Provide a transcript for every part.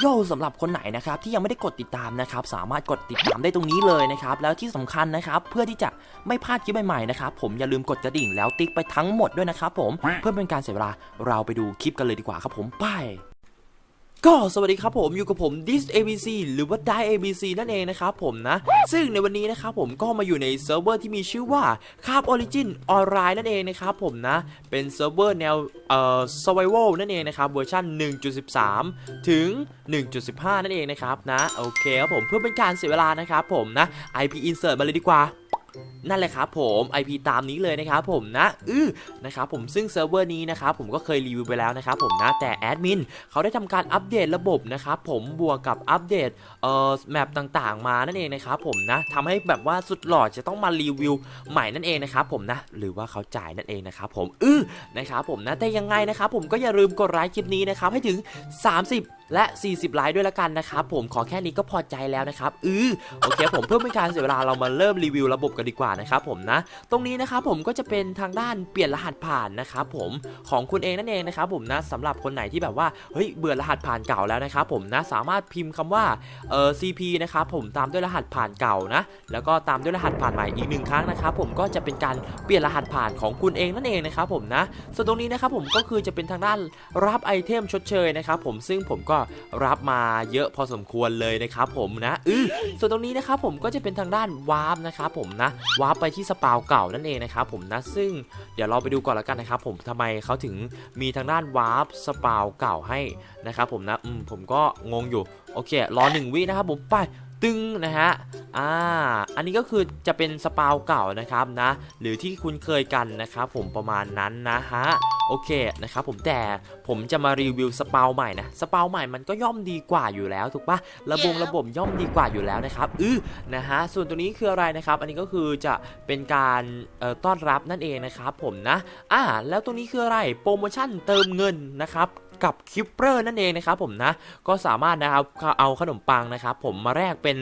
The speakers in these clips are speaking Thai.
โย่สำหรับคนไหนนะครับที่ยังไม่ได้กดติดตามนะครับสามารถกดติดตามได้ตรงนี้เลยนะครับแล้วที่สำคัญนะครับเพื่อที่จะไม่พลาดคลิปใหม่ๆนะครับผมอย่าลืมกดกระดิ่งแล้วติ๊กไปทั้งหมดด้วยนะครับผมเพื่อเป็นการเสียเวลาเราไปดูคลิปกันเลยดีกว่าครับผมไป ก็สวัสดีครับผมอยู่กับผม Dis ABC หรือว่า Die ABC นั่นเองนะครับผมนะ ซึ่งในวันนี้นะครับผมก็มาอยู่ในเซิร์ฟเวอร์ที่มีชื่อว่าคาบ Origin ออนไลน์นั่นเองนะครับผมนะ เป็นเซิร์ฟเวอร์แนวเอ่อ survival นั่นเองนะครับเวอร์ชัน1.13 ถึง 1.15 นั่นเองนะครับนะ โอเคครับผมเพื่อเป็นการเสียเวลานะครับผมนะ IP insert มาเลยดีกว่า นั่นแหละครับผม IP ตามนี้เลยนะครับผมนะอือนะครับผมซึ่งเซิร์ฟเวอร์นี้นะครับผมก็เคยรีวิวไปแล้วนะครับผมนะแต่แอดมินเขาได้ทำการอัปเดตระบบนะครับผมบวกกับอัปเดตเอ่อแมปต่างๆ มานั่นเองนะครับผมนะทำให้แบบว่าสุดหล่อจะต้องมารีวิวใหม่นั่นเองนะครับผมนะหรือว่าเขาจ่ายนั่นเองนะครับผมอือนะครับผมนะแต่ยังไงนะครับผมก็อย่าลืมกดไลค์คลิปนี้นะครับให้ถึง 30และ 40 ไลค์ด้วยละกันนะครับผมขอแค่นี้ก็พอใจแล้วนะครับ อือโอเคผมเพื่อเป็นการเสียเวลาเรามาเริ่มรีวิวระบบกันดีกว่านะครับผมนะ ตรงนี้นะครับผมก็จะเป็นทางด้านเปลี่ยนรหัสผ่านนะครับผมของคุณเองนั่นเองนะครับผมนะสำหรับคนไหนที่แบบว่าเฮ้ยเบื่อรหัสผ่านเก่าแล้วนะครับผมนะสามารถพิมพ์คำว่าเอ่อ CP นะครับผมตามด้วยรหัสผ่านเก่านะแล้วก็ตามด้วยรหัสผ่านใหม่อีกหนึ่งครั้งนะครับผมก็จะเป็นการเปลี่ยนรหัสผ่านของคุณเองนั่นเองนะครับผมนะส่วนตรงนี้นะครับผมก็คือจะเป็นทางด้านรับไอเทมชดเชยนะครับผมซึ่งผมก็รับมาเยอะพอสมควรเลยนะครับผมนะอือส่วนตรงนี้นะครับผมก็จะเป็นทางด้านวาร์ปนะครับผมนะวาร์ปไปที่สปาวเก่านั่นเองนะครับผมนะซึ่งเดี๋ยวเราไปดูก่อนแล้วกันนะครับผมทำไมเขาถึงมีทางด้านวาร์ปสปาวเก่าให้นะครับผมนะอืมผมก็งงอยู่โอเครอหนึ่งวินะครับผมไป ตึงนะฮะอ่าอันนี้ก็คือจะเป็นสปาวเก่านะครับนะ หรือที่คุ้นเคยกันนะครับผมประมาณนั้นนะฮะโอเคนะครับผมแต่ผมจะมารีวิวสปาวใหม่นะสปาวใหม่มันก็ย่อมดีกว่าอยู่แล้วถูกปะระบบระบบย่อมดีกว่าอยู่แล้วนะครับอือนะฮะส่วนตัวนี้คืออะไรนะครับ อันนี้ก็คือจะเป็นการต้อนรับนั่นเองนะครับผมนะอ่าแล้วตรงนี้คืออะไรโปรโมชั่นเติมเงินนะครับ กับคิปเปอร์นั่นเองนะครับผมนะก็สามารถนะครับเอาขนมปังนะครับผมมาแลกเป็น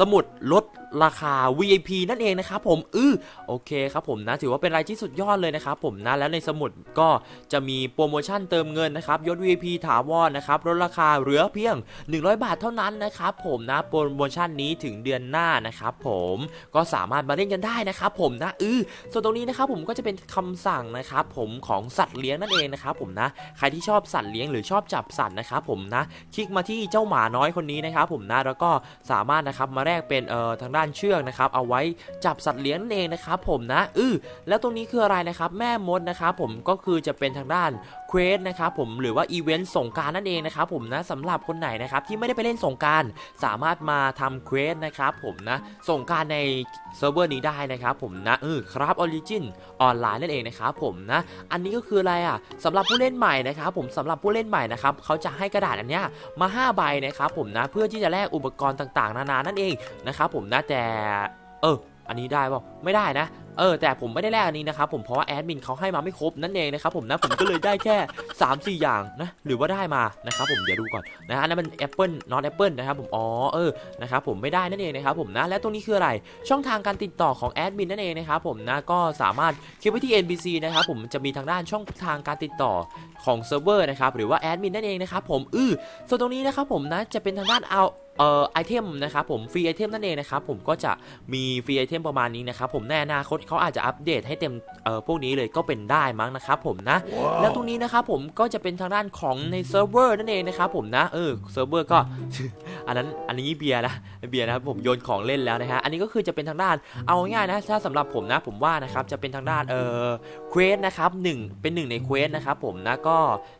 สมุดลดราคา VIP นั่นเองนะครับผมอือโอเคครับผมนะถือว่าเป็นรายที่สุดยอดเลยนะครับผมนะแล้วในสมุดก็จะมีโปรโมชั่นเติมเงินนะครับยศ VIP ถาวรนะครับลดราคาเหลือเพียง 100 บาทเท่านั้นนะครับผมนะโปรโมชั่นนี้ถึงเดือนหน้านะครับผมก็สามารถมาเล่นกันได้นะครับผมนะอือส่วนตรงนี้นะครับผมก็จะเป็นคำสั่งนะครับผมของสัตว์เลี้ยงนั่นเองนะครับผมนะใครที่ชอบสัตว์เลี้ยงหรือชอบจับสัตว์นะครับผมนะคลิกมาที่เจ้าหมาน้อยคนนี้นะครับผมนะแล้วก็สามารถนะครับมาแลกเป็นเอ่อทางด้านเชือกนะครับเอาไว้จับสัตว์เลี้ยงนั่นเองนะครับผมนะอือแล้วตรงนี้คืออะไรนะครับแม่มดนะครับผมก็คือจะเป็นทางด้าน ควสนะครับผมหรือว่าอีเวนต์สงการนั่นเองนะครับผมนะสำหรับคนไหนนะครับที่ไม่ได้ไปเล่นสงการสามารถมาทำเควสนะครับผมนะสงการในเซิร์ฟเวอร์นี้ได้นะครับผมนะเออครับออริจินออนไลน์นั่นเองนะครับผมนะอันนี้ก็คืออะไรอะสำหรับผู้เล่นใหม่นะครับผมสำหรับผู้เล่นใหม่นะครับเขาจะให้กระดาษอันเนี้ยมา 5 ใบนะครับผมนะเพื่อที่จะแลกอุปกรณ์ต่างๆ นานานั่นเองนะครับผมนะแต่เออ อันนี้ได้ป่าไม่ได้นะ เออ แต่ผมไม่ได้แลกอันนี้นะครับผมเพราะว่าแอดมินเขาให้มาไม่ครบนั่นเองนะครับผมนะผมก็เลยได้แค่ 3 4 อย่างนะหรือว่าได้มานะครับผมเดี๋ยวดูก่อนนะฮะอันนั้นมันแอปเปิลนอตแอปเปิลนะครับผมอ๋อเออนะครับผมไม่ได้นั่นเองนะครับผมนะและตรงนี้คืออะไรช่องทางการติดต่อของแอดมินนั่นเองนะครับผมนะก็สามารถคลิกไปที่ NPC นะครับผมจะมีทางด้านช่องทางการติดต่อของเซิร์ฟเวอร์นะครับหรือว่าแอดมินนั่นเองนะครับผมอือส่วนตรงนี้นะครับผมนะจะเป็นทางด้านเอา อ่อไอเทมนะครับผมฟรีไอเทมนั่นเองนะครับผมก็จะมีฟรีไอเทมประมาณนี้นะครับผมในอนาคตเขาอาจจะอัปเดตให้เต็มเอ่อพวกนี้เลยก็เป็นได้มั้งนะครับผมนะแล้วตรงนี้นะครับผมก็จะเป็นทางด้านของในเซิร์ฟเวอร์นั่นเองนะครับผมนะเออเซิร์ฟเวอร์ก็ อันนั้นอันนี้เบียร์นะเบียร์นะครับผมโยนของเล่นแล้วนะฮะอันนี้ก็คือจะเป็นทางด้านเอาง่ายๆนะถ้าสำหรับผมนะผมว่านะครับจะเป็นทางด้านเออเควสนะครับหนึ่งเป็นหนึ่งในเควสนะครับผมนะก็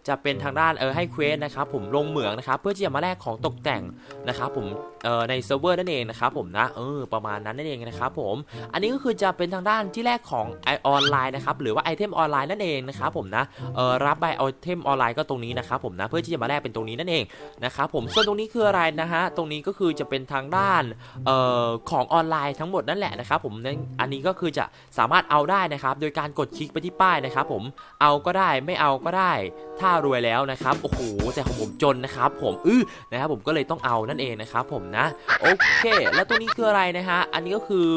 จะเป็นทางด้านเออให้เควสนะครับผมลงเหมืองนะครับเพื่อที่จะมาแลกของตกแต่งนะครับผม เออในเซิร์ฟเวอร์นั่นเองนะครับผมนะเออประมาณนั้นนั่นเองนะครับผมอันนี้ก็คือจะเป็นทางด้านที่แรกของไอออนไลน์นะครับหรือว่าไอเทมออนไลน์นั่นเองนะครับผมนะเออรับใบไอเทมออนไลน์ก็ตรงนี้นะครับผมนะเพื่อที่จะมาแลกเป็นตรงนี้นั่นเองนะครับผมส่วนตรงนี้คืออะไรนะฮะตรงนี้ก็คือจะเป็นทางด้านเอ่อของออนไลน์ทั้งหมดนั่นแหละนะครับผมอันนี้ก็คือจะสามารถเอาได้นะครับโดยการกดคลิกไปที่ป้ายนะครับผมเอาก็ได้ไม่เอาก็ได้ ถ้ารวยแล้วนะครับโอ้โหแต่ของผมจนนะครับผมอื้อนะครับผมก็เลยต้องเอานั่นเองนะครับผมนะ โอเค แล้วตัวนี้คืออะไรนะฮะ อันนี้ก็คือ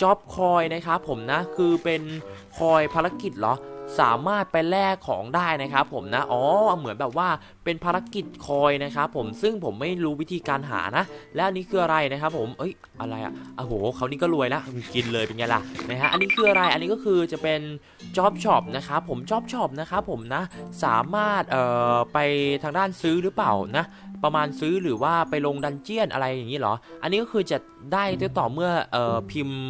จ็อบคอยนะครับผมนะคือเป็นคอยภารกิจเหรอสามารถไปแลกของได้นะครับผมนะ อ๋อ เหมือนแบบว่าเป็นภารกิจคอยนะครับผม ซึ่งผมไม่รู้วิธีการหานะ แล้วอันนี้คืออะไรนะครับผม เอ้ย อะไรอะโอ้โหเขานี่ก็รวยนะกินเลยเป็นไงล่ะ นะฮะ อันนี้คืออะไร อันนี้ก็คือจะเป็น Job Shop นะครับผม Job Shop นะครับผมนะ สามารถ เอ่อ ไปทางด้านซื้อหรือเปล่านะ ประมาณซื้อหรือว่าไปลงดันเจียนอะไรอย่างนี้เหรอ อันนี้ก็คือจะได้ต่อเมื่อเอ่อพิมพ์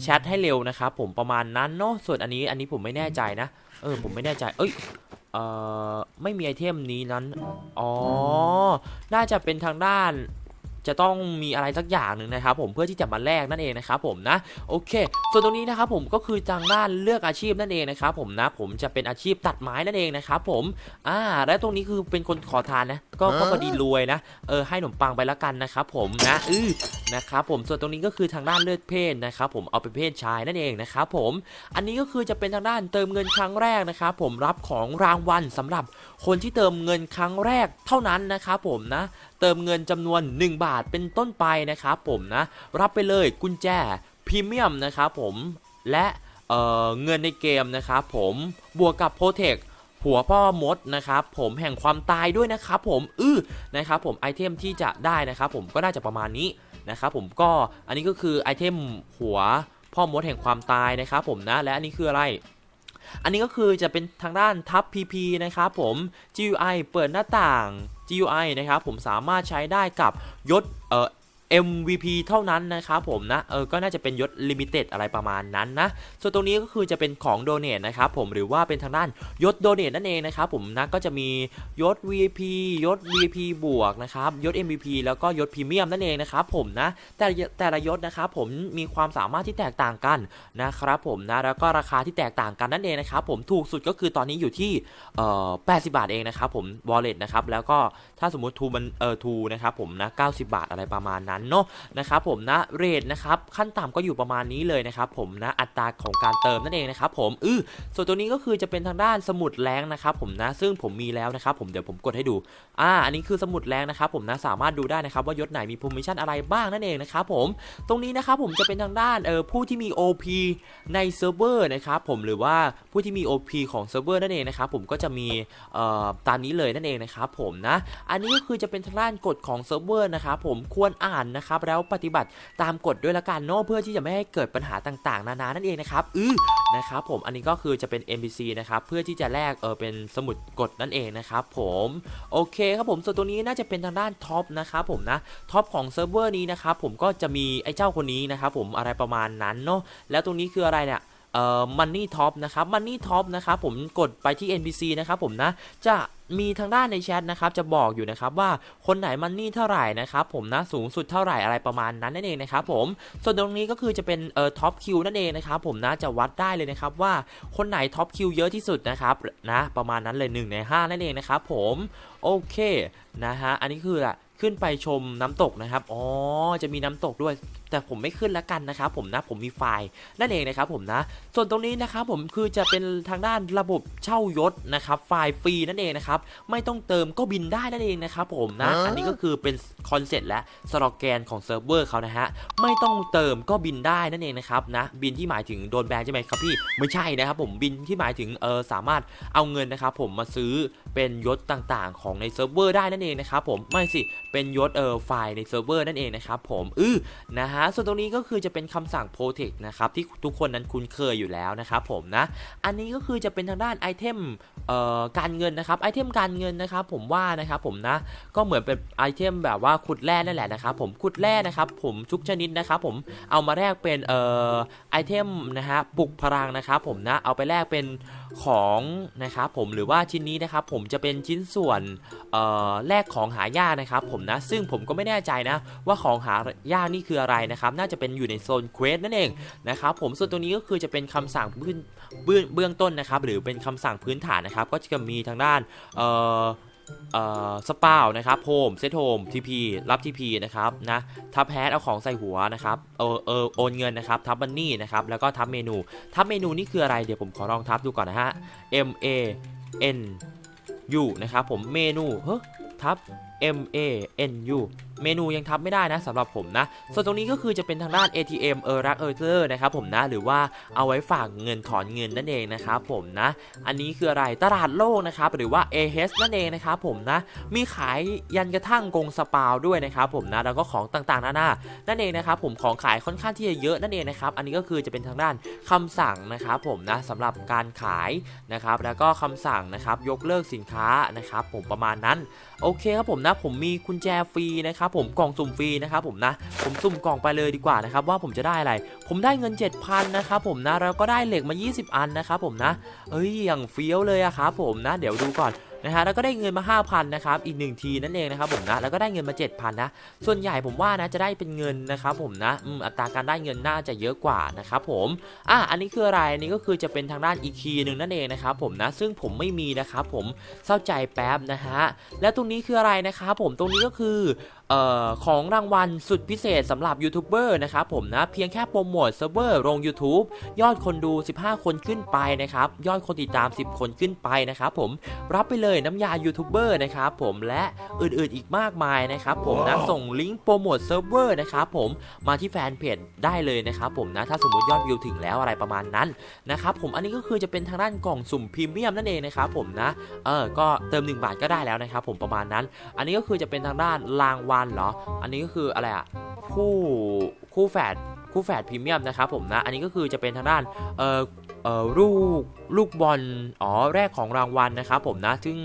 แชทให้เร็วนะครับผมประมาณนั้นเนาะส่วนอันนี้อันนี้ผมไม่แน่ใจนะ เออผมไม่แน่ใจ เอ้ยเอ่อไม่มีไอเทมนี้นั้น อ๋อ น่าจะเป็นทางด้าน จะต้องมีอะไรสักอย่างหนึ่งนะครับผมเพื่อที่จะมาแลกนั่นเองนะครับผมนะโอเค ส่วนตรงนี้นะครับผมก็คือทางด้านเลือกอาชีพนั่นเองนะครับผมนะผมจะเป็นอาชีพตัดไม้นั่นเองนะครับผมอ่าและตรงนี้คือเป็นคนขอทานนะก็ก็พอดีรวยนะเออให้ขนมปังไปละกันนะครับผมนะอือนะครับผมส่วนตรงนี้ก็คือทางด้านเลือดเพศนะครับผมเอาเป็นเพศชายนั่นเองนะครับผมอันนี้ก็คือจะเป็นทางด้านเติมเงินครั้งแรกนะครับผมรับของรางวัลสำหรับคนที่เติมเงินครั้งแรกเท่านั้นนะครับผมนะเติมเงินจำนวน 1 บาทเป็นต้นไปนะครับผมนะรับไปเลยกุญแจพรีเมียมนะครับผมและเเงินในเกมนะครับผมบวกกับโปรเทคหัวพ่อมดนะครับผมแห่งความตายด้วยนะครับผมอื้อนะครับผมไอเทมที่จะได้นะครับผมก็น่าจะประมาณนี้นะครับผมก็อันนี้ก็คือไอเทมหัวพ่อมดแห่งความตายนะครับผมนะและอันนี้คืออะไร อันนี้ก็คือจะเป็นทางด้านทับ PP นะครับผม GUI เปิดหน้าต่าง GUI นะครับผมสามารถใช้ได้กับยศเอ่อ MVP เท่านั้นนะครับผมนะเออก็น่าจะเป็นยศ Limited อะไรประมาณนั้นนะส่วนตรงนี้ก็คือจะเป็นของ Donate นะครับผมหรือว่าเป็นทางด้านยศ Donate นั่นเองนะครับผมนะก็จะมียศ VIP ยศ VIP บวกนะครับยศ MVP แล้วก็ยศพรีเมียมนั่นเองนะครับผมนะแต่แต่ละยศนะครับผมมีความสามารถที่แตกต่างกันนะครับผมนะแล้วก็ราคาที่แตกต่างกันนั่นเองนะครับผมถูกสุดก็คือตอนนี้อยู่ที่เอ่อ80 บาทเองนะครับผม Wallet นะครับแล้วก็ ถ้าสมมติทูมันเออทูนะครับผมนะ90 บาทอะไรประมาณนั้นเนาะนะครับผมนะเรทนะครับขั้นต่ำก็อยู่ประมาณนี้เลยนะครับผมนะอัตราของการเติมนั่นเองนะครับผมอือส่วนตัวนี้ก็คือจะเป็นทางด้านสมุดแรงนะครับผมนะซึ่งผมมีแล้วนะครับผมเดี๋ยวผมกดให้ดูอ่าอันนี้คือสมุดแรงนะครับผมนะสามารถดูได้นะครับว่ายศไหนมี permission อะไรบ้างนั่นเองนะครับผมตรงนี้นะครับผมจะเป็นทางด้านเออผู้ที่มี OP ในเซิร์ฟเวอร์นะครับผมหรือว่าผู้ที่มี OP ของเซิร์ฟเวอร์นั่นเองนะครับผมก็จะมีเอ่อตามนี้เลยนั่นเองนะครับผมนะอันนี้ก็คือจะเป็นทางด้านกฎของเซิร์ฟเวอร์นะครับผมควรอ่านนะครับแล้วปฏิบัติตามกฎด้วยละกันเนาะเพื่อที่จะไม่ให้เกิดปัญหาต่างๆ นานานั่นเองนะครับอือนะครับผมอันนี้ก็คือจะเป็น NPC นะครับเพื่อที่จะแลกเออเป็นสมุดกฎนั่นเองนะครับผมโอเคครับผมส่วนตัวนี้น่าจะเป็นทางด้านท็อปนะครับผมนะท็อปของเซิร์ฟเวอร์นี้นะครับผมก็จะมีไอ้เจ้าคนนี้นะครับผมอะไรประมาณนั้นเนาะแล้วตรงนี้คืออะไรเนี่ย เอ่อมันนี่ท็อปนะครับมันนี่ท็อปนะครับผมกดไปที่ NPC นะครับผมนะจะมีทางด้านในแชทนะครับจะบอกอยู่นะครับว่าคนไหนมันนี่เท่าไหร่นะครับผมนะสูงสุดเท่าไหร่อะไรประมาณนั้นนั่นเองนะครับผมส่วนตรงนี้ก็คือจะเป็นเอ่อท็อปคิวนั่นเองนะครับผมนะจะวัดได้เลยนะครับว่าคนไหนท็อปคิวเยอะที่สุดนะครับนะประมาณนั้นเลย1ใน5นั่นเองนะครับผมโอเคนะฮะอันนี้คือ ขึ้นไปชมน้ำตกนะครับ อ๋อ จะมีน้ำตกด้วย แต่ผมไม่ขึ้นแล้วกันนะครับผมนะ ผมมีไฟล์นั่นเองนะครับผมนะ ส่วนตรงนี้นะครับผมคือจะเป็นทางด้านระบบเช่ายศนะครับ ไฟล์ฟรีนั่นเองนะครับ ไม่ต้องเติมก็บินได้นั่นเองนะครับผมนะฮะอันนี้ก็คือเป็นคอนเซ็ปต์และสโลแกนของเซิร์ฟเวอร์เขานะฮะ ไม่ต้องเติมก็บินได้นั่นเองนะครับนะ บินที่หมายถึงโดนแบนใช่ไหมครับพี่ ไม่ใช่นะครับผม บินที่หมายถึงเออสามารถเอาเงินนะครับผมมาซื้อเป็นยศต่างๆ ของในเซิร์ฟเวอร์ได้นั่นเองนะครับผม ไม่สิเป็นยศเออไฟล์ในเซิร์ฟเวอร์นั่นเองนะครับผมอือนะฮะส่วนตรงนี้ก็คือจะเป็นคำสั่ง protect นะครับที่ทุกคนนั้นคุ้นเคยอยู่แล้วนะครับผมนะอันนี้ก็คือจะเป็นทางด้านไอเทมเอ่อการเงินนะครับไอเทมการเงินนะครับผมว่านะครับผมนะก็เหมือนเป็นไอเทมแบบว่าขุดแร่นั่นแหละนะครับผมขุดแร่นะครับผมทุกชนิดนะครับผมเอามาแลกเป็นเอ่อไอเทมนะฮะปลุกพลังนะครับผมนะเอาไปแลกเป็นของนะครับผมหรือว่าชิ้นนี้นะครับผมจะเป็นชิ้นส่วนเอ่อแลกของหายากนะครับผมนะ ซึ่งผมก็ไม่แน่ใจนะ ว่าของหายากนี่คืออะไรนะครับ น่าจะเป็นอยู่ในโซนเควสนั่นเองนะครับผมส่วนตรงนี้ก็คือจะเป็นคำสั่งพื้นเบื้องเบื้องต้นนะครับ หรือเป็นคำสั่งพื้นฐานนะครับ ก็จะมีทางด้านเอ่อสปาวนะครับโฮมเซตโฮมทีพีรับทีพีนะครับนะทับแฮชเอาของใส่หัวนะครับเออเออโอนเงินนะครับทับบันนี่นะครับแล้วก็ทับเมนูทับเมนูนี่คืออะไรเดี๋ยวผมขอลองทับดูก่อนนะฮะ M A N U นะครับผมเมนูเฮ้ทับ M A N U เมนูยังทับไม่ได้นะสำหรับผมนะ ส่วนตรงนี้ก็คือจะเป็นทางด้าน ATM เออรักเออเตอร์นะครับผมนะ หรือว่าเอาไว้ฝากเงินถอนเงินนั่นเองนะครับผมนะ อันนี้คืออะไรตลาดโลกนะครับหรือว่า AH นั่นเองนะครับผมนะ มีขายยันกระทั่งกงสปาวด้วยนะครับผมนะ แล้วก็ของต่างๆนานานั่นเองนะครับผมของขายค่อนข้างที่จะเยอะนั่นเองนะครับ อันนี้ก็คือจะเป็นทางด้านคำสั่งนะครับผมนะสำหรับการขายนะครับ แล้วก็คำสั่งนะครับยกเลิกสินค้านะครับผมประมาณนั้น โอเคครับผมนะผมมีกุญแจฟรีนะครับผมกล่องสุ่มฟรีนะครับผมนะผมสุ่มกล่องไปเลยดีกว่านะครับว่าผมจะได้อะไร ผมได้เงิน 7,000นะครับผมนะแล้วก็ได้เหล็กมา 20 อันนะครับผมนะเอ้ยอย่างเฟี้ยวเลยอะครับผมนะ เดี๋ยวดูก่อน นะฮะแล้วก็ได้เงินมา 5,000นะครับอีก 1 ทีนั่นเองนะครับผมนะแล้วก็ได้เงินมา 7,000นะส่วนใหญ่ผมว่านะจะได้เป็นเงินนะครับผมนะอืมอัตราการได้เงินน่าจะเยอะกว่านะครับผมอะอันนี้คืออะไรอันนี้ก็คือจะเป็นทางด้านอีกคีหนึ่งนั่นเองนะครับผมนะซึ่งผมไม่มีนะครับผมเศร้าใจแป๊บนะฮะและตรงนี้คืออะไรนะครับผมตรงนี้ก็คือ อ่อของรางวัลสุดพิเศษสำหรับยูทูบเบอร์นะครับผมนะ เพียงแค่โปรโมทเซิร์ฟเวอร์ลง YouTube ยอดคนดู 15 คนขึ้นไปนะครับ ยอดคนติดตาม 10 คนขึ้นไปนะครับผมรับไปเลยน้ำยายูทูบเบอร์นะครับผมและอื่นๆอีกมากมายนะครับผมนะส่งลิงก์โปรโมทเซิร์ฟเวอร์นะครับผมมาที่แฟนเพจได้เลยนะครับผมนะถ้าสมมติยอดวิวถึงแล้วอะไรประมาณนั้นนะครับผมอันนี้ก็คือจะเป็นทางด้านกล่องสุ่มพรีเมียมนั่นเองนะครับผมนะเออก็เติม 1 บาทก็ได้แล้วนะครับผมประมาณนั้น อันนี้ก็คือจะเป็นทางด้านรางวัลเหรอ อันนี้ก็คืออะไรอะคู่คู่แฝดคู่แฝดพรีเมียมนะครับผมนะ อันนี้ก็คือจะเป็นทางด้านเอ่อเอ่อลูกลูกบอลอ๋อแรกของรางวัลนะครับผมนะ ซึ่ง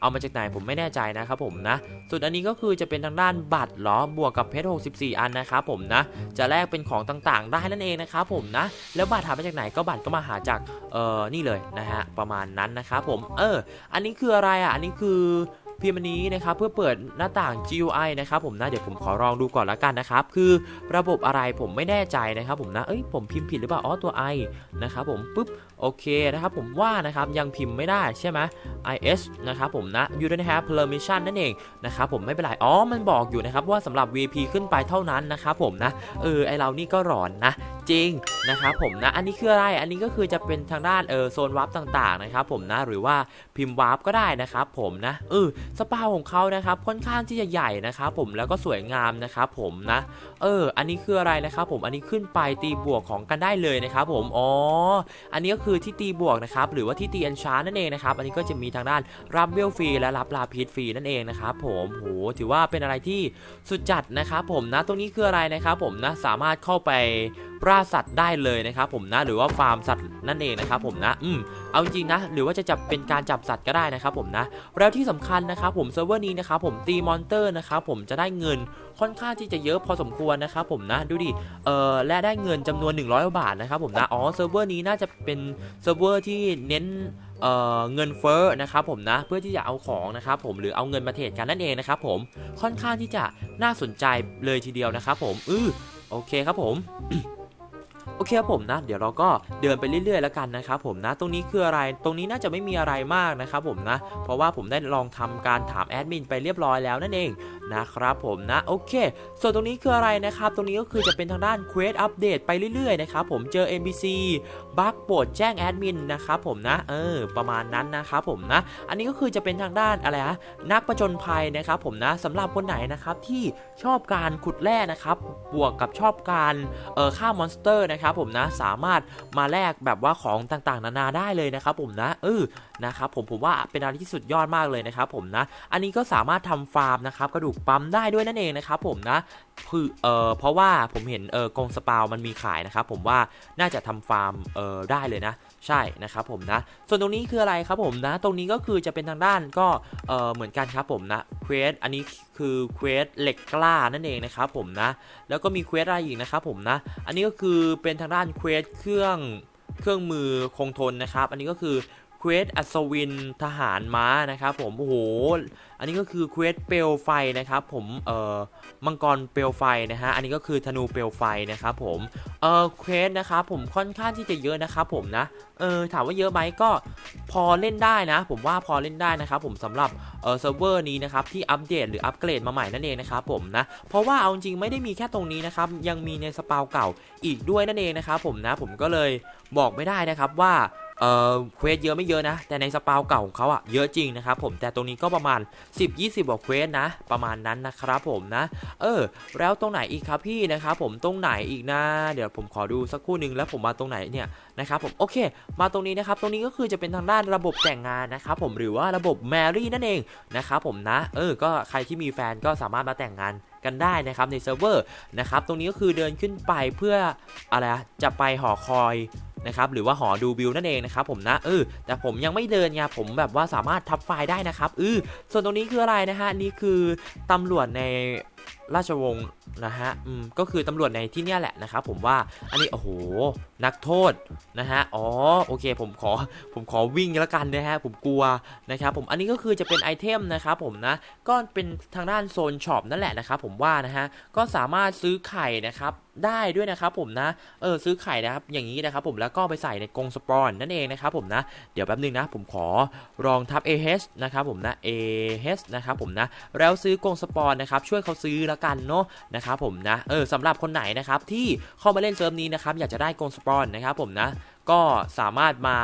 เอามาจากไหนผมไม่แน่ใจนะครับผมนะส่วนอันนี้ก็คือจะเป็นทางด้านบัตรเหรอบวกกับเพชร64 อันนะครับผมนะ จะแลกเป็นของต่างๆ ได้นั่นเองนะครับผมนะ แล้วบัตรหามาจากไหนก็บัตรก็มาหาจากเอ่อนี่เลยนะฮะประมาณนั้นนะครับผมเออ อันนี้คืออะไรอะอันนี้คือ พิมพ์อันนี้นะครับเพื่อเปิดหน้าต่าง GUI นะครับผมนะเดี๋ยวผมขอลองดูก่อนละกันนะครับคือระบบอะไรผมไม่แน่ใจนะครับผมนะเอ้ยผมพิมพ์ผิดหรือเปล่าอ๋อตัว i นะครับผมปุ๊บโอเคนะครับผมว่านะครับยังพิมพ์ไม่ได้ใช่ไหม is นะครับผมนะ you don't have permission นั่นเองนะครับผมไม่เป็นไรอ๋อมันบอกอยู่นะครับว่าสำหรับ VP ขึ้นไปเท่านั้นนะครับผมนะเออไอเรานี่ก็หลอนนะ จริงนะครับผมนะอันนี้คืออะไรอันนี้ก็คือจะเป็นทางด้านเออโซนวาร์ปต่างๆนะครับผมนะหรือว่าพิมพ์วาร์ปก็ได้นะครับผมนะเออสปาของเขานะครับค่อนข้างที่จะใหญ่นะครับผมแล้วก็สวยงามนะครับผมนะเอออันนี้คืออะไรนะครับผมอันนี้ขึ้นไปตีบวกของกันได้เลยนะครับผมอ๋ออันนี้ก็คือที่ตีบวกนะครับหรือว่าที่ตีอันชาร์นั่นเองนะครับอันนี้ก็จะมีทางด้านรับเวลฟรีและรับลาพีดฟรีนั่นเองนะครับผมโหถือว่าเป็นอะไรที่สุดจัดนะครับผมนะตรงนี้คืออะไรนะครับผมนะสามารถเข้าไป ล่าสัตว์ได้เลยนะครับผมนะหรือว่าฟาร์มสัตว์นั่นเองนะครับผมนะอืมเอาจริงๆนะ หรือว่าจะจับเป็นการจับสัตว์ก็ได้นะครับผมนะแล้วที่สำคัญนะครับผมเซิร์ฟเวอร์นี้นะครับผมตีมอนเตอร์นะครับผมจะได้เงินค่อนข้างที่จะเยอะพอสมควรนะครับผมนะดูดิเออและได้เงินจำนวน 100 บาทนะครับผมนะอ๋อเซิร์ฟเวอร์นี้น่าจะเป็นเซิร์ฟเวอร์ที่เน้นเอ่อเงินเฟ้อนะครับผมนะเพื่อที่จะเอาของนะครับผมหรือเอาเงินมาเทรดกันนั่นเองนะครับผมค่อนข้างที่จะน่าสนใจเลยทีเดียวนะครับผมอือโอเคครับผม โอเคครับผมนะ เดี๋ยวเราก็เดินไปเรื่อยๆแล้วกันนะครับผมนะ ตรงนี้คืออะไร ตรงนี้น่าจะไม่มีอะไรมากนะครับผมนะ เพราะว่าผมได้ลองทำการถามแอดมินไปเรียบร้อยแล้วนั่นเองนะครับผมนะ โอเค ส่วนตรงนี้คืออะไรนะครับ ตรงนี้ก็คือจะเป็นทางด้านเควสอัปเดตไปเรื่อยๆนะครับผม เจอ NPC บั๊กโปรดแจ้งแอดมินนะครับผมนะ เออ ประมาณนั้นนะครับผมนะ อันนี้ก็คือจะเป็นทางด้านอะไรฮะ นักประจนภัยนะครับผมนะสำหรับคนไหนนะครับที่ชอบการขุดแร่นะครับ บวกกับชอบการเออฆ่ามอนสเตอร์นะครับครับผมนะสามารถมาแลกแบบว่าของต่างๆ นานาได้เลยนะครับผมนะเออนะครับผมผมว่าเป็นอะไรที่สุดยอดมากเลยนะครับผมนะ อันนี้ก็สามารถทำฟาร์มนะครับกระดูกปั๊มได้ด้วยนั่นเองนะครับผมนะคือเออเพราะว่าผมเห็นเออกองสปาวมันมีขายนะครับผมว่าน่าจะทำฟาร์มเออได้เลยนะ ใช่นะครับผมนะ ส่วนตรงนี้คืออะไรครับผมนะ ตรงนี้ก็คือจะเป็นทางด้านก็เออเหมือนกันครับผมนะเควสอันนี้คือเควสเหล็กกล้านั่นเองนะครับผมนะ แล้วก็มีเควสอะไรอีกนะครับผมนะ อันนี้ก็คือเป็นทางด้านเควสเครื่องเครื่องมือคงทนนะครับ อันนี้ก็คือ ควสอัศวินทหารม้านะครับผม โอ้โห อันนี้ก็คือเควสเปลวไฟนะครับผม เอ่อ มังกรเปลวไฟนะฮะ อันนี้ก็คือธนูเปลวไฟนะครับผม เอ่อ เควสนะครับผมค่อนข้างที่จะเยอะนะครับผมนะ เออ ถามว่าเยอะไหมก็พอเล่นได้นะ ผมว่าพอเล่นได้นะครับผมสำหรับ เออเซิร์ฟเวอร์นี้นะครับที่อัปเดตหรืออัปเกรดมาใหม่นั่นเองนะครับผมนะ เพราะว่าเอาจริงไม่ได้มีแค่ตรงนี้นะครับ ยังมีในสปาวเก่าอีกด้วยนั่นเองนะครับผมนะ ผมก็เลยบอกไม่ได้นะครับว่า เอ่อเควสเยอะไม่เยอะนะ แต่ในสปาวเก่าของเขาอะเยอะจริงนะครับผมแต่ตรงนี้ก็ประมาณ 10-20กว่าเควสนะ ประมาณนั้นนะครับผมนะ เออ แล้วตรงไหนอีกครับพี่นะครับผมตรงไหนอีกนะ เดี๋ยวผมขอดูสักครู่หนึ่งแล้วผมมาตรงไหนเนี่ยนะครับผมโอเค มาตรงนี้นะครับตรงนี้ก็คือจะเป็นทางด้านระบบแต่งงานนะครับผมหรือว่าระบบแมรี่นั่นเองนะครับผมนะ เออ ก็ใครที่มีแฟนก็สามารถมาแต่งงานกันได้นะครับในเซิร์ฟเวอร์นะครับตรงนี้ก็คือเดินขึ้นไปเพื่ออะไรจะไปหอคอย นะครับหรือว่าหอดูวิวนั่นเองนะครับผมนะเออแต่ผมยังไม่เดินไงผมแบบว่าสามารถทับไฟล์ได้นะครับเออส่วนตรงนี้คืออะไรนะฮะนี่คือตำรวจในราชวงศ์นะฮะ อืม ก็คือตำรวจในที่เนี่ยแหละนะครับผมว่า อันนี้ โอ้โห นักโทษนะฮะ อ๋อ โอเค ผมขอ ผมขอวิ่งแล้วกันนะฮะ ผมกลัวนะครับผม อันนี้ก็คือจะเป็นไอเทมนะครับผมนะ ก็เป็นทางด้านโซนช็อปนั่นแหละนะครับผมว่านะฮะ ก็สามารถซื้อไข่นะครับ ได้ด้วยนะครับผมนะ เออซื้อไข่นะครับอย่างนี้นะครับผมแล้วก็ไปใส่ในกรงสปอนนั่นเองนะครับผมนะ เดี๋ยวแป๊บนึงนะผมขอรองทับ AH นะครับผมนะ AH นะครับผมนะ แล้วซื้อกรงสปอนนะครับช่วยเขาซื้อละกันเนาะนะครับผมนะ เออสำหรับคนไหนนะครับที่เข้ามาเล่นเซิร์ฟนี้นะครับอยากจะได้กรงสปอนนะครับผมนะ ก็สามารถมา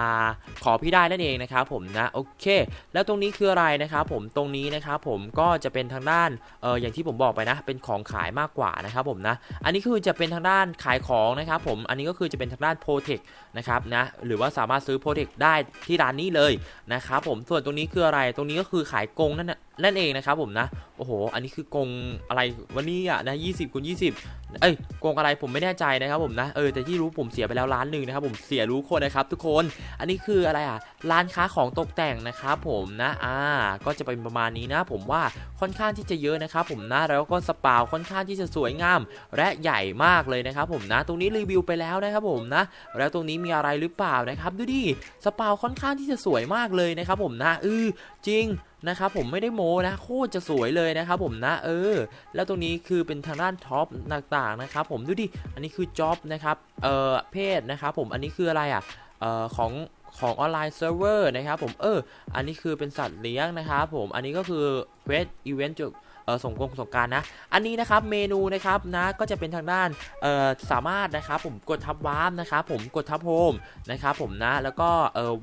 ขอพี่ได้นั่นเองนะครับผมนะโอเค แล้วตรงนี้คืออะไรนะครับผมตรงนี้นะครับผมก็จะเป็นทางด้านเอออย่างที่ผมบอกไปนะ เป็นของขายมากกว่านะครับผมนะอันนี้คือจะเป็นทางด้านขายของนะครับผมอันนี้ก็คือจะเป็นทางด้านโปรเทคนะครับนะหรือว่าสามารถซื้อโปรเทคได้ที่ร้านนี้เลยนะครับผมส่วนตรงนี้คืออะไรตรงนี้ก็คือขายกงนั่นน่ะนั่นเองนะครับผมนะ โอ้โห อันนี้คือกงอะไรวันนี้อะนะ20คูณ20เอ้ยกงอะไรผมไม่แน่ใจนะครับผมนะ เออแต่ที่รู้ผมเสียไปแล้วล้านหนึ่งนะครับผมเสียรู้คนนะครับ ทุกคน อันนี้คืออะไรอะ ร้านค้าของตกแต่งนะครับผมนะ อ่า ก็จะเป็นประมาณนี้นะ ผมว่าค่อนข้างที่จะเยอะนะครับผมนะ แล้วก็สปาวค่อนข้างที่จะสวยงาม และใหญ่มากเลยนะครับผมนะ ตรงนี้รีวิวไปแล้วนะครับผมนะ แล้วตรงนี้มีอะไรหรือเปล่านะครับ ดูดิ สปาวค่อนข้างที่จะสวยมากเลยนะครับผมนะเออจริง นะครับผมไม่ได้โมนะโคตรจะสวยเลยนะครับผมนะเออ แล้วตรงนี้คือเป็นทางด้านท็อปต่างๆนะครับผมดูดิอันนี้คือจ็อบนะครับเอ่อเพศนะครับผมอันนี้คืออะไรอะเอ่อของของออนไลน์เซิร์ฟเวอร์นะครับผมเอออันนี้คือเป็นสัตว์เลี้ยงนะครับผมอันนี้ก็คือเควทอีเวนต์จุเออ สงกงสงการนะ อันนี้นะครับเมนูนะครับนะก็จะเป็นทางด้านสามารถนะครับผมกดทับวาร์ปนะครับผมกดทับโฮมนะครับผมนะแล้วก็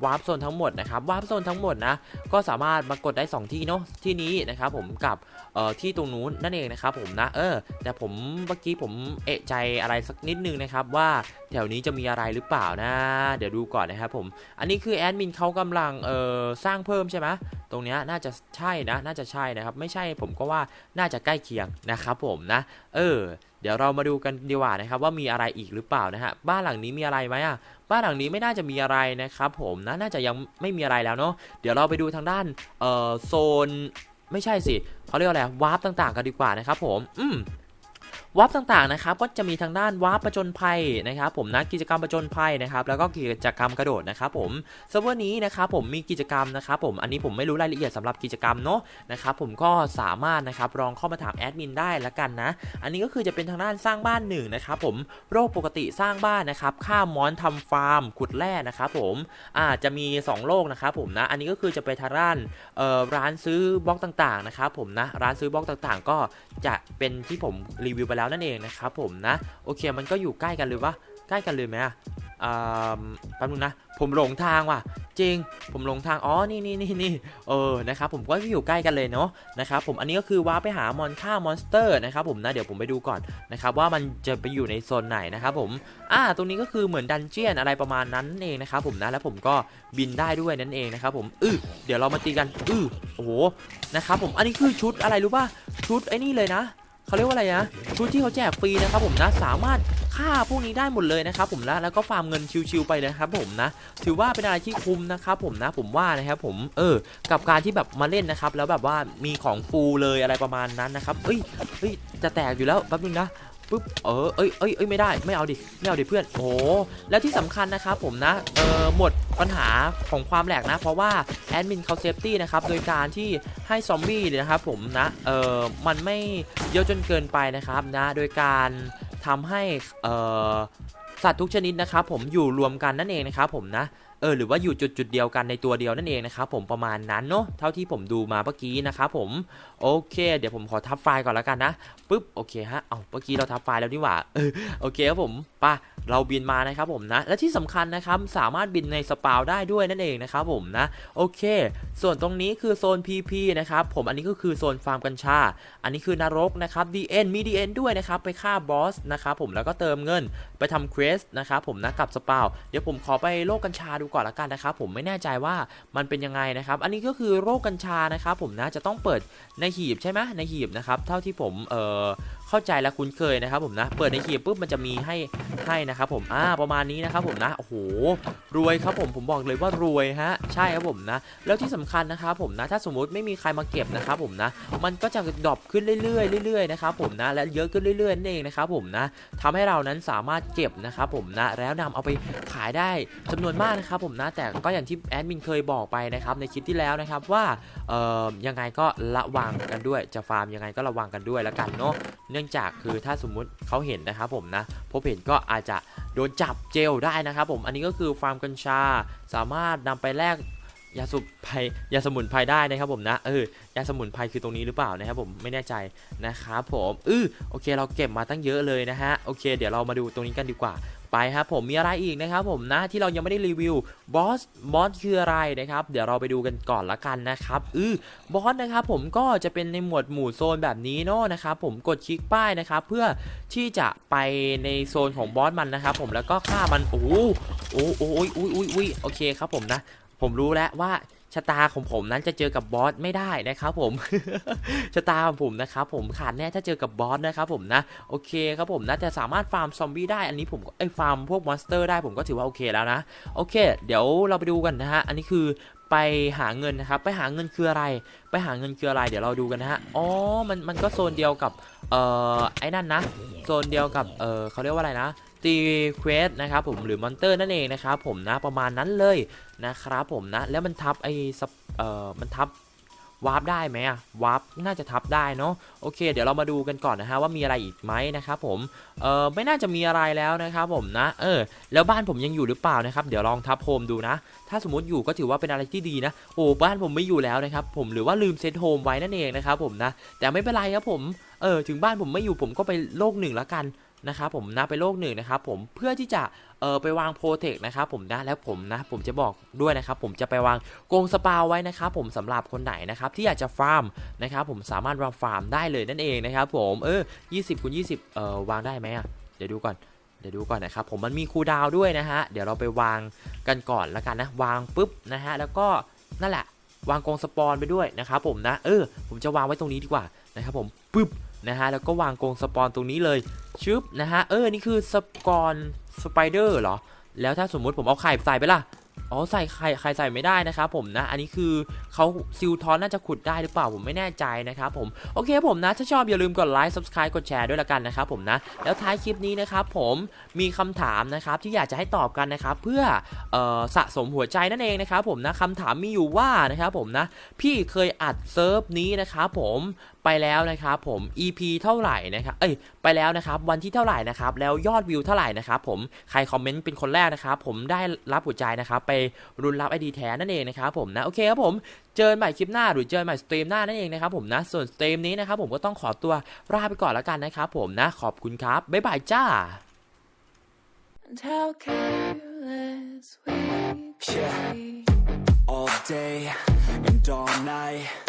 วาร์ปโซนทั้งหมดนะครับวาร์ปโซนทั้งหมดนะก็สามารถมากดได้ 2 ที่เนาะที่นี้นะครับผมกับ เอ่อที่ตรงนู้นนั่นเองนะครับผมนะเออ แต่ผมเมื่อกี้ผมเอะใจอะไรสักนิดนึงนะครับว่าแถวนี้จะมีอะไรหรือเปล่านะ เดี๋ยวดูก่อนนะครับผม อันนี้คือแอดมินเขากำลังเอ่อสร้างเพิ่มใช่ไหมตรงนี้น่าจะใช่นะ น่าจะใช่นะครับ ไม่ใช่ผมก็ว่าน่าจะใกล้เคียงนะครับผมนะ เออ เดี๋ยวเรามาดูกันดีกว่านะครับ ว่ามีอะไรอีกหรือเปล่านะฮะ บ้านหลังนี้มีอะไรไหมอะ บ้านหลังนี้ไม่น่าจะมีอะไรนะครับผมนะ น่าจะยังไม่มีอะไรแล้วเนาะ เดี๋ยวเราไปดูทางด้าน เอ่อ โซน ไม่ใช่สิเขาเรียกว่าอะไรวาร์ปต่างๆกันดีกว่านะครับผม อืม วาร์ปต่างๆนะครับก็จะมีทางด้านวาร์ปประจนภัยนะครับผมนะกิจกรรมประจนภัยนะครับแล้วก็กิจกรรมกระโดดนะครับผมเซิร์ฟเวอร์นี้นะครับผมมีกิจกรรมนะครับผมอันนี้ผมไม่รู้รายละเอียดสำหรับกิจกรรมเนาะนะครับผมก็สามารถนะครับลองเข้ามาถามแอดมินได้ละกันนะ อันนี้ก็คือจะเป็นทางด้านสร้างบ้านหนึ่งนะครับผมโรคปกติสร้างบ้านนะครับฆ่ามอนทำฟาร์มขุดแร่นะครับผมอาจจะมี 2 โลกนะครับผมนะอันนี้ก็คือจะไปทางด้านเอ่อร้านซื้อบล็อกต่างๆนะครับผมนะร้านซื้อบล็อกต่างๆ ก็จะเป็นที่ผมรีวิวไปแล้วนั่นเองนะครับผมนะ โอเคมันก็อยู่ใกล้กันเลยปะใกล้กันเลยไหมอะอ่าแป๊บนึงนะผมหลงทางว่ะ จริง ผมหลงทางอ๋อนี่นี่นี่นี่เออนะครับผมก็อยู่ใกล้กันเลยเนาะนะครับผมอันนี้ก็คือว้าไปหามอนฆ่ามอนสเตอร์นะครับผมนะเดี๋ยวผมไปดูก่อนนะครับว่ามันจะไปอยู่ในโซนไหนนะครับผมอ่าตรงนี้ก็คือเหมือนดันเจียนอะไรประมาณนั้นเองนะครับผมนะแล้วผมก็บินได้ด้วยนั่นเองนะครับผมอือเดี๋ยวเรามาตีกันอือโอ้โหนะครับผมอันนี้คือชุดอะไรรู้ป่ะชุดไอ้นี่เลยนะ เขาเรียกว่าอะไรนะชุดที่เขาแจกฟรีนะครับผมนะสามารถฆ่าพวกนี้ได้หมดเลยนะครับผมนะแล้วก็ฟาร์มเงินชิวๆไปเลยครับผมนะถือว่าเป็นอะไรที่คุ้มนะครับผมนะผมว่านะครับผมเออกับการที่แบบมาเล่นนะครับแล้วแบบว่ามีของฟูลเลยอะไรประมาณนั้นนะครับเอ้ยเฮ้ยจะแตกอยู่แล้วแป๊บนึงนะ ปุ๊บเออเอ้ยเอ้ยเอ้ยไม่ได้ไม่เอาดิไม่เอาดิเพื่อนโอ้แล้วที่สำคัญนะครับผมนะเออหมดปัญหาของความแหลกนะ เพราะว่าแอดมินเขาเซฟตี้นะครับโดยการที่ให้ซอมบี้เนี่ยนะครับผมนะเออมันไม่เยอะจนเกินไปนะครับนะโดยการทำให้เออสัตว์ทุกชนิดนะครับผมอยู่รวมกันนั่นเองนะครับผมนะเออหรือว่าอยู่จุดจุดเดียวกันในตัวเดียวนั่นเองนะครับผมประมาณนั้นเนาะเท่าที่ผมดูมาเมื่อกี้นะครับผม โอเค เดี๋ยวผมขอทับไฟล์ก่อนแล้วกันนะปุ๊บโอเคฮะเอาเมื่อกี้เราทับไฟล์แล้วนี่หว่าโอเคครับผมป่ะเราบินมานะครับผมนะ และที่สำคัญนะครับสามารถบินในสปาวได้ด้วยนั่นเองนะครับผมนะโอเค ส่วนตรงนี้คือโซน PP นะครับผมอันนี้ก็คือโซนฟาร์มกัญชา อันนี้คือนรกนะครับ DN มี DN ด้วยนะครับไปฆ่าบอสนะครับผมแล้วก็เติมเงินไปทำเควสนะครับผมนะกับสปาวเดี๋ยวผมขอไปโลกกัญชาดูก่อนละกันนะครับผมไม่แน่ใจว่ามันเป็นยังไงนะครับ อันนี้ก็คือโรคกัญชานะครับผมนะจะต้องเปิดในหีบใช่ไหมในหีบนะครับเท่าที่ผมเอ่อเข้าใจและคุ้นเคยนะครับผมนะเปิดในหีบปุ๊บมันจะมีให้ให้นะครับผมอ่าประมาณนี้นะครับผมนะโอ้โหรวยครับผมผมบอกเลยว่ารวยฮะใช่ครับผมนะ แล้วที่สำคัญนะครับผมนะถ้าสมมุติไม่มีใครมาเก็บนะครับผมนะ มันก็จะดรอปขึ้นเรื่อยๆเรื่อยๆนะครับผมนะและเยอะขึ้นเรื่อยๆนั่นเองนะครับผมนะทำให้เรานั้นสามารถเก็บนะครับผมนะแล้วนำเอาไปขายได้จำนวนมากนะครับผมนะแต่ก็อย่างที่แอดมินเคยบอกไปนะครับในคลิปที่แล้วนะครับว่าเอ่อยังไงก็ระวังกันด้วย จะฟาร์มยังไงก็ระวังกันด้วยแล้วกันเนาะเนื่องจากคือถ้าสมมุติเขาเห็นนะครับผมนะพบเห็นก็อาจจะโดนจับเจลได้นะครับผมอันนี้ก็คือฟาร์มกัญชา สามารถนำไปแลกยาสูบไพยาสมุนไพรได้นะครับผมนะเออยาสมุนไพรคือตรงนี้หรือเปล่านะครับผมไม่แน่ใจนะครับผมอือโอเค เราเก็บมาตั้งเยอะเลยนะฮะโอเค เดี๋ยวเรามาดูตรงนี้กันดีกว่า ไปครับผมมีอะไรอีกนะครับผมนะที่เรายังไม่ได้รีวิวบอสบอสคืออะไรนะครับ เดี๋ยวเราไปดูกันก่อนละกันนะครับอือบอสนะครับผมก็จะเป็นในหมวดหมู่โซนแบบนี้เนาะนะครับผมกดคลิกป้ายนะครับเพื่อที่จะไปในโซนของบอสมันนะครับผมแล้วก็ฆ่ามันโอ้โหโอ้โหโอ้ยอุ้ยอุ้ยอุ้ยโอเคครับผมนะ ผมรู้แล้วว่า ชะตาของผมนั้นจะเจอกับบอสไม่ได้นะครับผม ชะตาของผมนะครับผมขาดแน่ถ้าเจอกับบอสนะครับผมนะโอเคครับผมนะแต่สามารถฟาร์มซอมบี้ได้อันนี้ผมไอ้ฟาร์มพวกมอนสเตอร์ได้ผมก็ถือว่าโอเคแล้วนะโอเค เดี๋ยวเราไปดูกันนะฮะอันนี้คือไปหาเงินนะครับ ไปหาเงินคืออะไร ไปหาเงินคืออะไร เดี๋ยวเราดูกันนะฮะ อ๋อ มัน มันก็โซนเดียวกับ เอ่อ ไอ้นั่นนะ โซนเดียวกับ เอ่อเขาเรียกว่าอะไรนะ ตีเควสนะครับผมหรือมอนเตอร์นั่นเองนะครับผมนะประมาณนั้นเลยนะครับผมนะแล้วมันทับไอ้เอ่อมันทับวาร์ปได้ไหมอะวาร์ปน่าจะทับได้เนาะโอเค เดี๋ยวเรามาดูกันก่อนนะฮะว่ามีอะไรอีกไหมนะครับผมเอ่อไม่น่าจะมีอะไรแล้วนะครับผมนะเออแล้วบ้านผมยังอยู่หรือเปล่านะครับเดี๋ยวลองทับโฮมดูนะ ถ้าสมมติอยู่ก็ถือว่าเป็นอะไรที่ดีนะโอ้บ้านผมไม่อยู่แล้วนะครับผมหรือว่าลืมเซตโฮมไว้นั่นเองนะครับผมนะแต่ไม่เป็นไรครับผมเออถึงบ้านผมไม่อยู่ผมก็ไปโลกหนึ่งละกัน นะครับผมนะไปโลกหนึ่งนะครับผมเพื่อที่จะเออไปวางโปรเทคนะครับผมนะแล้วผมนะผมจะบอกด้วยนะครับผมจะไปวางกรงสปาไว้นะครับผมสำหรับคนไหนนะครับที่อยากจะฟาร์มนะครับผมสามารถวางฟาร์มได้เลยนั่นเองนะครับผมเออ20คูณ20เออวางได้ไหมอะเดี๋ยวดูก่อนเดี๋ยวดูก่อนนะครับผมมันมีคูดาวด้วยนะฮะเดี๋ยวเราไปวางกันก่อนแล้วกันนะวางปุ๊บนะฮะแล้วก็นั่นแหละวางกรงสปอนไปด้วยนะครับผมนะเออผมจะวางไว้ตรงนี้ดีกว่านะครับผมปึ๊บนะฮะแล้วก็วางกรงสปอนตรงนี้เลย ชึบนะฮะ เออ นี่คือสปอนสไปเดอร์เหรอ แล้วถ้าสมมุติผมเอาไข่ใส่ไปล่ะ อ๋อ ใส่ไข่ไข่ใส่ไม่ได้นะครับผมนะ อันนี้คือเขาซิลทอนน่าจะขุดได้หรือเปล่าผมไม่แน่ใจนะครับผม โอเคผมนะ ถ้าชอบอย่าลืมกดไลค์ subscribe กดแชร์ด้วยละกันนะครับผมนะ แล้วท้ายคลิปนี้นะครับผมมีคำถามนะครับที่อยากจะให้ตอบกันนะครับเพื่อเอ่อสะสมหัวใจนั่นเองนะครับผมนะคำถามมีอยู่ว่านะครับผมนะ พี่เคยอัดเซิร์ฟนี้นะครับผมไปแล้วนะครับผม EP เท่าไหร่นะครับ เอ้ย ไปแล้วนะครับ วันที่เท่าไหร่นะครับ แล้วยอดวิวเท่าไหร่นะครับผม ใครคอมเมนต์เป็นคนแรกนะครับ ผมได้รับหัวใจนะครับ ไปรุนรับไอดีแท้นั่นเองนะครับผมนะ โอเคครับผม เจอกันใหม่คลิปหน้าหรือเจอกันใหม่สตรีมหน้านั่นเองนะครับผมนะ ส่วนสตรีมนี้นะครับผมก็ต้องขอตัวลาไปก่อนแล้วกันนะครับผมนะ ขอบคุณครับ บ๊ายบายจ้า And how careless we could Yeah. be. all day and all night.